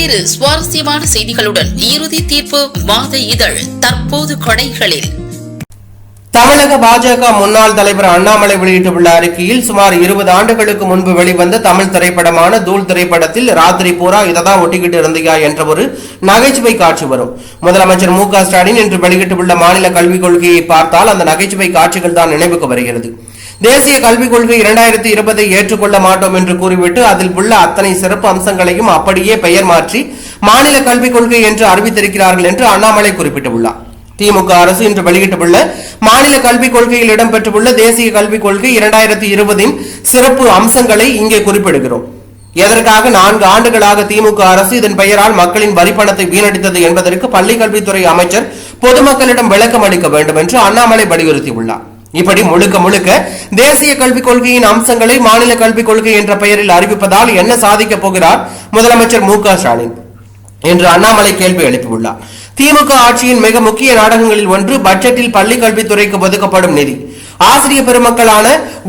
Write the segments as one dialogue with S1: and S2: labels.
S1: பல்வேறு சுவாரஸ்யமான செய்திகளுடன் இறுதி தீர்ப்பு மாத இதழ் தற்போது கடைகளில்.
S2: தமிழக பாஜக முன்னாள் தலைவர் அண்ணாமலை வெளியிட்டுள்ள அறிக்கையில் சுமார் இருபது ஆண்டுகளுக்கு முன்பு வெளிவந்த தமிழ் திரைப்படமான தூள் திரைப்படத்தில் ராத்திரி பூரா இததான் ஒட்டிக்கிட்டு இருந்தியா என்ற ஒரு நகைச்சுவை காட்சி வரும். முதலமைச்சர் மு க ஸ்டாலின் இன்று வெளியிட்டுள்ள மாநில கல்விக் கொள்கையை பார்த்தால் அந்த நகைச்சுவை காட்சிகள் தான் நினைவுக்கு வருகிறது. தேசிய கல்விக் கொள்கை இரண்டாயிரத்தி இருபதை ஏற்றுக்கொள்ள மாட்டோம் என்று கூறிவிட்டு அதில் உள்ள அத்தனை சிறப்பு அம்சங்களையும் அப்படியே பெயர் மாற்றி மாநில கல்விக் கொள்கை என்று அறிவித்திருக்கிறார்கள் என்று அண்ணாமலை குறிப்பிட்டுள்ளார். திமுக அரசு இன்று வெளியிட்டுள்ள மாநில கல்விக் கொள்கையில் இடம்பெற்றுள்ள தேசிய கல்விக் கொள்கை இரண்டாயிரத்தி இருபதின் சிறப்பு அம்சங்களை இங்கே குறிப்பிடுகிறோம். எதற்காக நான்கு ஆண்டுகளாக திமுக அரசு இதன் பெயரால் மக்களின் வரிப்பணத்தை வீணடித்தது என்பதற்கு பள்ளிக்கல்வித்துறை அமைச்சர் பொதுமக்களிடம் விளக்கம் அளிக்க வேண்டும் என்று அண்ணாமலை வலியுறுத்தியுள்ளார். இப்படி முழுக்க முழுக்க தேசிய கல்விக் கொள்கையின் அம்சங்களை மாநில கல்விக் கொள்கை என்ற பெயரில் அறிவிப்பதால் என்ன சாதிக்க போகிறார் முதலமைச்சர் மு க ஸ்டாலின் என்று அண்ணாமலை கேள்வி எழுப்பியுள்ளார். திமுக ஆட்சியின் மிக முக்கிய நாடகங்களில் ஒன்று பட்ஜெட்டில் பள்ளி கல்வித்துறைக்கு ஒதுக்கப்படும் நிதி. ஆசிரியர் பெருமக்களான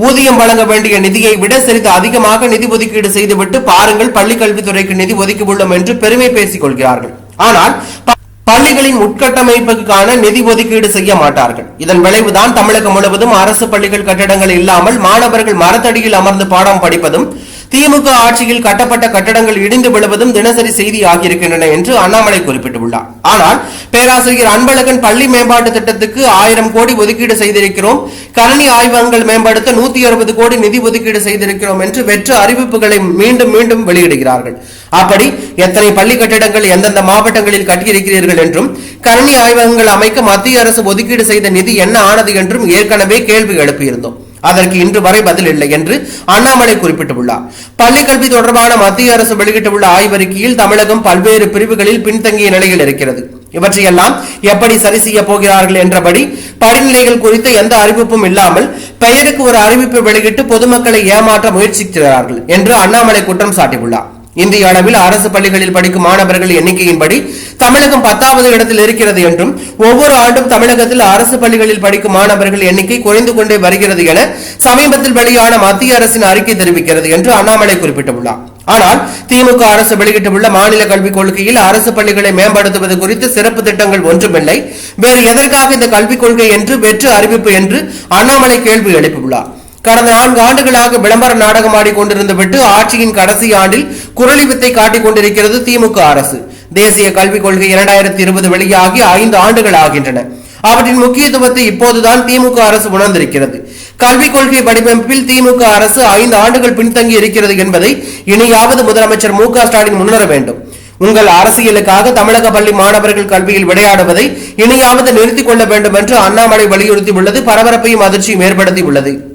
S2: ஊதியம் வழங்க வேண்டிய நிதியை விட சிறிது அதிகமாக நிதி ஒதுக்கீடு செய்துவிட்டு பாருங்கள் பள்ளி கல்வித்துறைக்கு நிதி ஒதுக்கியுள்ளோம் என்று பெருமை பேசிக் கொள்கிறார்கள். ஆனால் பள்ளிகளின் உட்கட்டமைப்புக்கான நிதி ஒதுக்கீடு செய்ய மாட்டார்கள். இதன் விளைவுதான் தமிழகம் முழுவதும் அரசு பள்ளிகள் கட்டடங்கள் இல்லாமல் மாணவர்கள் மரத்தடியில் அமர்ந்து பாடம் படிப்பதும் திமுக ஆட்சியில் கட்டப்பட்ட கட்டடங்கள் இடிந்து விழுவதும் தினசரி செய்தி ஆகியிருக்கின்றன என்று அண்ணாமலை குறிப்பிட்டுள்ளார். ஆனால் பேராசிரியர் அன்பழகன் பள்ளி மேம்பாட்டு திட்டத்துக்கு ஆயிரம் கோடி ஒதுக்கீடு செய்திருக்கிறோம். கணனி ஆய்வகங்கள் மேம்படுத்த நூத்தி அறுபது கோடி நிதி ஒதுக்கீடு செய்திருக்கிறோம் என்று வெற்று அறிவிப்புகளை மீண்டும் மீண்டும் வெளியிடுகிறார்கள். அப்படி எத்தனை பள்ளி கட்டிடங்கள் எந்தெந்த மாவட்டங்களில் கட்டியிருக்கிறீர்கள் என்றும் கணனி ஆய்வகங்கள் அமைக்க மத்திய அரசு ஒதுக்கீடு செய்த நிதி என்ன ஆனது என்றும் ஏற்கனவே கேள்வி எழுப்பியிருந்தோம். அதற்கு இன்று வரை பதில் இல்லை என்று அண்ணாமலை குறிப்பிட்டுள்ளார். பள்ளி கல்வி தொடர்பான மத்திய அரசு வெளியிட்டுள்ள ஆய்வறிக்கையில் தமிழகம் பல்வேறு பிரிவுகளில் பின்தங்கிய நிலையில் இருக்கிறது. இவற்றையெல்லாம் எப்படி சரி செய்ய போகிறார்கள் என்றபடி படிநிலைகள் குறித்த எந்த அறிவிப்பும் இல்லாமல் பெயருக்கு ஒரு அறிவிப்பு வெளியிட்டு பொதுமக்களை ஏமாற்ற முயற்சிக்கிறார்கள் என்று அண்ணாமலை குற்றம் சாட்டியுள்ளார். இந்திய அளவில் அரசு பள்ளிகளில் படிக்கும் மாணவர்கள் எண்ணிக்கையின்படி தமிழகம் பத்தாவது இடத்தில் இருக்கிறது என்றும் ஒவ்வொரு ஆண்டும் தமிழகத்தில் அரசு பள்ளிகளில் படிக்கும் மாணவர்கள் எண்ணிக்கை குறைந்து கொண்டே வருகிறது என சமீபத்தில் வெளியான மத்திய அரசின் அறிக்கை தெரிவிக்கிறது என்று அண்ணாமலை குறிப்பிட்டுள்ளார். ஆனால் திமுக அரசு வெளியிட்டுள்ள மாநில கல்விக் கொள்கையில் அரசு பள்ளிகளை மேம்படுத்துவது குறித்து சிறப்பு திட்டங்கள் ஒன்றுமில்லை. வேறு எதற்காக இந்த கல்விக் கொள்கை என்று வெற்று அறிவிப்பு என்று அண்ணாமலை கேள்வி எழுப்பியுள்ளார். கடந்த நான்கு ஆண்டுகளாக விளம்பர நாடகம் ஆடிக்கொண்டிருந்து விட்டு ஆட்சியின் கடைசி ஆண்டில் குரளி வித்தை காட்டிக் கொண்டிருக்கிறது திமுக அரசு. தேசிய கல்விக் கொள்கை இரண்டாயிரத்தி இருபது வெளியாகி ஐந்து ஆண்டுகள் ஆகின்றன. அவற்றின் முக்கியத்துவத்தை இப்போதுதான் திமுக அரசு உணர்ந்திருக்கிறது. கல்விக் கொள்கை வடிவமைப்பில் திமுக அரசு ஐந்து ஆண்டுகள் பின்தங்கி இருக்கிறது என்பதை இனியாவது முதலமைச்சர் மு க ஸ்டாலின் முன்னர வேண்டும். உங்கள் அரசியலுக்காக தமிழக பள்ளி மாணவர்கள் கல்வியில் விளையாடுவதை இனியாவது நிறுத்திக் கொள்ள வேண்டும் என்று அண்ணாமலை வலியுறுத்தியுள்ளது. பரபரப்பையும் அதிர்ச்சியும் ஏற்படுத்தியுள்ளது.